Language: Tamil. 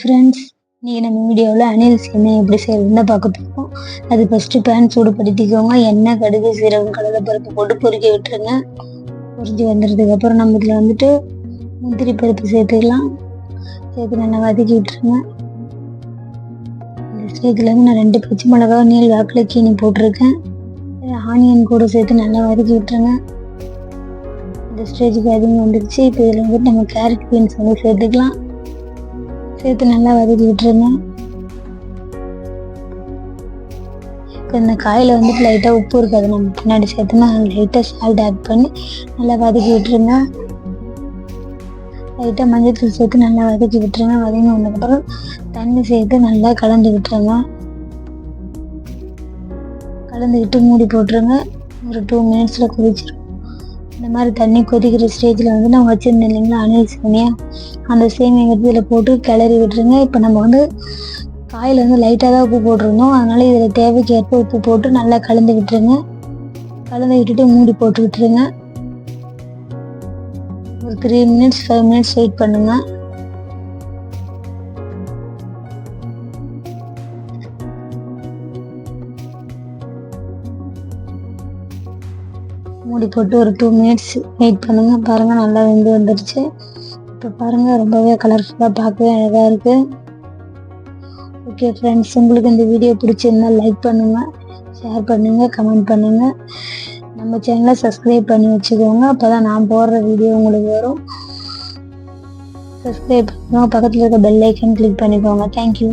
ஃப்ரெண்ட்ஸ் இன்றைக்கி நம்ம வீடியோவில் அணில் சேமியா எப்படி செய்யறதுன்னு பார்க்க போகிறோம் அது ஃபஸ்ட்டு பேன் சூடுபடுத்திக்கோங்க எண்ணெய் கடுகு சீரகம் கடலைப்பருப்பு போட்டு பொரிக்க விட்டுருங்க. பொறிஞ்சு வந்துடுறதுக்கு அப்புறம் நம்ம இதில் வந்துட்டு முந்திரி பருப்பு சேர்த்துக்கலாம். சேர்த்து நல்லா வதக்கி விட்டுருங்க. இந்த ஸ்டேஜில் வந்து நான் ரெண்டு பச்சை மிளகா நீல் வாக்கில் கீனி போட்டிருக்கேன். ஆனியன் கூட சேர்த்து நல்லா வதக்கி விட்டுருங்க. இந்த ஸ்டேஜுக்கு அதிகமாக வந்துடுச்சு இப்போ இதில் வந்துட்டு நம்ம கேரட் பீன்ஸ் வந்து சேர்த்துக்கலாம். சேர்த்து நல்லா வதக்கி விட்டுருங்க. இந்த காயில் வந்துட்டு லைட்டாக உப்பு இருக்காது. நம்ம பின்னாடி சேர்த்துனா லைட்டாக சால்ட் ஆட் பண்ணி நல்லா வதக்கி விட்டுருங்க. லைட்டாக மஞ்சள் சேர்த்து நல்லா வதக்கி விட்டுருங்க. வதங்கி வந்ததுக்கப்புறம் தண்ணி சேர்த்து நல்லா கலந்து விட்டுருங்க. கலந்துக்கிட்டு மூடி போட்டுருங்க. ஒரு டூ மினிட்ஸில் கொதிச்சிடும் இந்த மாதிரி தண்ணி கொதிக்கிற ஸ்டேஜில் வந்து நான் வச்சுருந்தேன் இல்லைங்களா? அணில் சேமியா. அந்த சேமியா இதில் போட்டு கிளறி விட்டுருங்க. இப்போ நம்ம வந்து காயில் வந்து லைட்டாக தான் உப்பு போட்டிருந்தோம். அதனால் இதில் தேவைக்கு ஏற்ப உப்பு போட்டு நல்லா கலந்து விட்டுருங்க. கலந்து விட்டுட்டு மூடி போட்டு விட்டுருங்க ஒரு three minutes five minutes wait பண்ணுங்கள் மூடி போட்டு ஒரு டூ மினிட்ஸ் வெயிட் பண்ணுங்க. பாருங்க நல்லா வெந்து வந்துருச்சு. இப்போ பாருங்க ரொம்பவே கலர்ஃபுல்லாக பார்க்கவே அழகாக இருக்கு. ஓகே ஃப்ரெண்ட்ஸ் உங்களுக்கு இந்த வீடியோ பிடிச்சிருந்தா லைக் பண்ணுங்க ஷேர் பண்ணுங்க கமெண்ட் பண்ணுங்க. நம்ம சேனலை சப்ஸ்கிரைப் பண்ணி வச்சுக்கோங்க. அப்போ தான் நான் போடுற வீடியோ உங்களுக்கு வரும். சப்ஸ்கிரைப் பண்ணுங்க பக்கத்தில் இருக்க பெல் ஐக்கன் கிளிக் பண்ணிக்கோங்க. Thank you